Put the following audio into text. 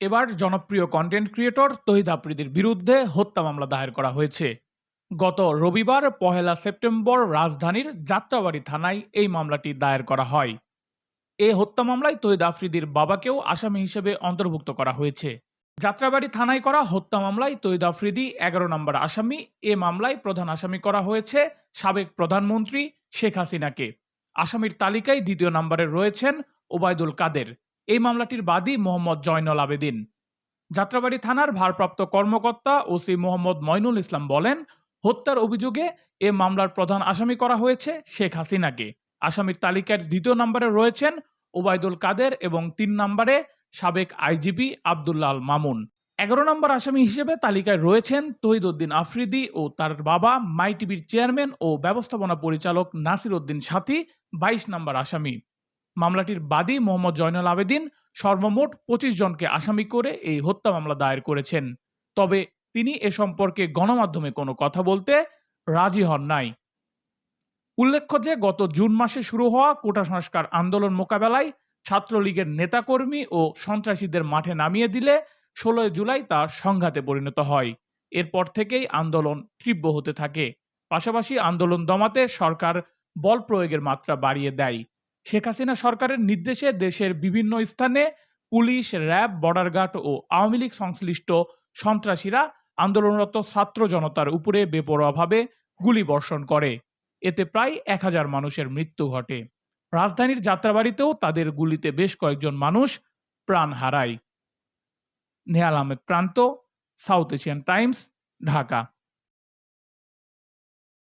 এবার জনপ্রিয় content creator তহিদ আফ্রিদির বিরুদ্ধে হত্যা মামলা দায়ের করা হয়েছে। গত রবিবার, পহেলা সেপ্টেম্বর, রাজধানীর যাত্রাবাড়ি থানায় এই মামলাটি দায়ের করা হয়। এ হত্যা মামলায় তহিদ আফ্রিদির বাবাকেও আসামি হিসেবে অন্তর্ভুক্ত করা হয়েছে। যাত্রাবাড়ি থানায় করা হত্যা মামলায় তৈদ আফ্রিদি এগারো নম্বর আসামি। এ মামলায় প্রধান আসামি করা হয়েছে সাবেক প্রধানমন্ত্রী শেখ হাসিনাকে। আসামির তালিকায় দ্বিতীয় নম্বরে রয়েছেন ওবায়দুল কাদের। এই মামলাটির বাদী মোহাম্মদ জয়নল আবেদিন। যাত্রাবাড়ি থানার ভারপ্রাপ্ত কর্মকর্তা ওসি মোহাম্মদ মইনুল ইসলাম বলেন, হত্যার অভিযোগে এ মামলার প্রধান আসামি করা হয়েছে শেখ হাসিনাকে। আসামির তালিকার দ্বিতীয় নম্বরে রয়েছেন ওবায়দুল কাদের এবং তিন নম্বরে সাবেক আইজিপি আবদুল্লাহ আল মামুন। এগারো নম্বর আসামি হিসেবে তালিকায় রয়েছেন তহিদ উদ্দিন আফ্রিদি ও তার বাবা মাই টিভির চেয়ারম্যান ও ব্যবস্থাপনা পরিচালক নাসির উদ্দিন সাথী, বাইশ নম্বর আসামি। মামলাটির বাদী মোহাম্মদ জয়নাল আবেদিন সর্বমোট পঁচিশ জনকে আসামি করে এই হত্যা মামলা দায়ের করেছেন। তবে তিনি এ সম্পর্কে গণমাধ্যমে কোনো কথা বলতে রাজি হন নাই। উল্লেখ্য যে, গত জুন মাসে শুরু হওয়া কোটা সংস্কার আন্দোলন মোকাবেলায় ছাত্রলীগের নেতাকর্মী ও সন্ত্রাসীদের মাঠে নামিয়ে দিলে ষোলোই জুলাই তা সংঘাতে পরিণত হয়। এরপর থেকেই আন্দোলন তীব্র হতে থাকে। পাশাপাশি আন্দোলন দমাতে সরকার বল প্রয়োগের মাত্রা বাড়িয়ে দেয়। শেখ হাসিনা সরকারের নির্দেশে দেশের বিভিন্ন স্থানে পুলিশ, র্যাব, বর্ডার গার্ড ও আওয়ামী লীগ সংশ্লিষ্ট সন্ত্রাসীরা আন্দোলনরত ছাত্র জনতার উপরে বেপরোয়াভাবে গুলি বর্ষণ করে। এতে প্রায় এক হাজার মানুষের মৃত্যু ঘটে। রাজধানীর যাত্রাবাড়িতেও তাদের গুলিতে বেশ কয়েকজন মানুষ প্রাণ হারায়। নেহাল আহমেদ প্রান্ত, সাউথ এশিয়ান টাইমস, ঢাকা।